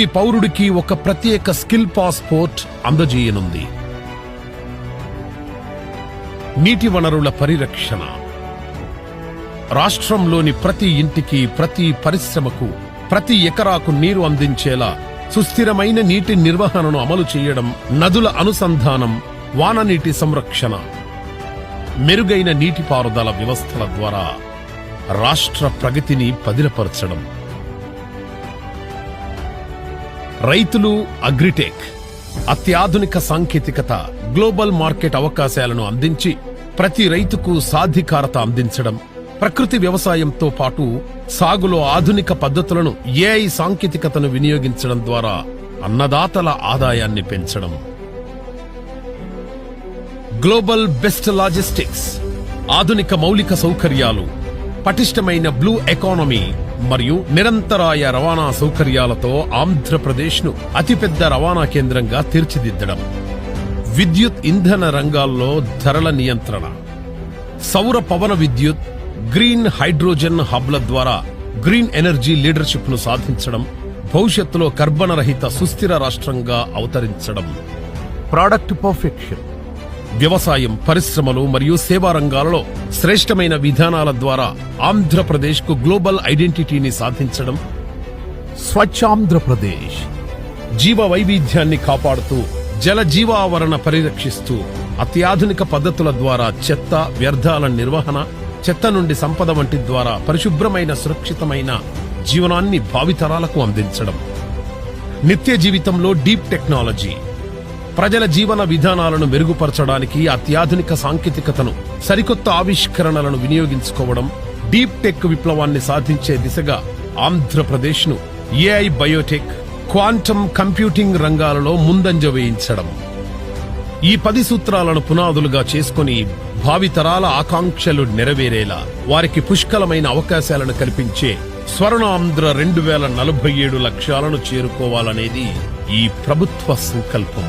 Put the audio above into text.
ఈ పౌరుడికి ఒక ప్రత్యేక స్కిల్ పాస్పోర్ట్ అందజేయనుంది. నీటి వనరుల పరిరక్షణ. రాష్ట్రంలోని ప్రతి ఇంటికి ప్రతి పరిశ్రమకు ప్రతి ఎకరాకు నీరు అందించేలా సుస్థిరమైన నీటి నిర్వహణను అమలు చేయడం నదుల అనుసంధానం వాననీటి సంరక్షణ. మెరుగైన నీటిపారుదల వ్యవస్థల ద్వారా రాష్ట్ర ప్రగతిని పదిలపరచడం. రైతులు అగ్రిటెక్ అత్యాధునిక సాంకేతికత గ్లోబల్ మార్కెట్ అవకాశాలను అందించి ప్రతి రైతుకు సాధికారత అందించడం ప్రకృతి వ్యవసాయంతో పాటు సాగులో ఆధునిక పద్ధతులను ఏఐ సాంకేతికతను వినియోగించడం ద్వారా అన్నదాతల ఆదాయాన్ని పెంచడం. గ్లోబల్ బెస్ట్ లాజిస్టిక్స్ ఆధునిక మౌలిక సౌకర్యాలు పటిష్టమైన బ్లూ ఎకానమీ మరియు నిరంతరాయ రవాణా సౌకర్యాలతో ఆంధ్రప్రదేశ్ను అతిపెద్ద రవాణా కేంద్రంగా తీర్చిదిద్దడం. విద్యుత్ ఇంధన రంగాల్లో ధరల నియంత్రణ. సౌర పవన విద్యుత్ గ్రీన్ హైడ్రోజన్ హబ్ల ద్వారా గ్రీన్ ఎనర్జీ లీడర్షిప్ను సాధించడం భవిష్యత్తులో కర్బన రహిత సుస్థిర రాష్ట్రంగా అవతరించడం. Product perfection. వ్యవసాయం పరిశ్రమలు మరియు సేవా రంగాలలో శ్రేష్టమైన విధానాల ద్వారా ఆంధ్రప్రదేశ్కు గ్లోబల్ ఐడెంటిటీని సాధించడం స్వచ్ఛాంధ్రప్రదేశ్. జీవ వైవిధ్యాన్ని కాపాడుతూ జల జీవావరణ పరిరక్షిస్తూ అత్యాధునిక పద్ధతుల ద్వారా చెత్త వ్యర్థాల నిర్వహణ చెత్త నుండి సంపద వంటి ద్వారా పరిశుభ్రమైన సురక్షితమైన జీవనాన్ని భావితరాలకు అందించడం. నిత్య జీవితంలో డీప్ టెక్నాలజీ ప్రజల జీవన విధానాలను మెరుగుపరచడానికి అత్యాధునిక సాంకేతికతను సరికొత్త ఆవిష్కరణలను వినియోగించుకోవడం డీప్ టెక్ విప్లవాన్ని సాధించే దిశగా ఆంధ్రప్రదేశ్ను ఏఐ బయోటెక్ క్వాంటమ్ కంప్యూటింగ్ రంగాలలో ముందంజ వేయించడం. ఈ పది సూత్రాలను పునాదులుగా చేసుకుని భావితరాల ఆకాంక్షలు నెరవేరేలా వారికి పుష్కలమైన అవకాశాలను కల్పించే స్వర్ణాంధ్ర రెండు వేల నలభై ఏడు లక్ష్యాలను చేరుకోవాలనేది ఈ ప్రభుత్వ సంకల్పం.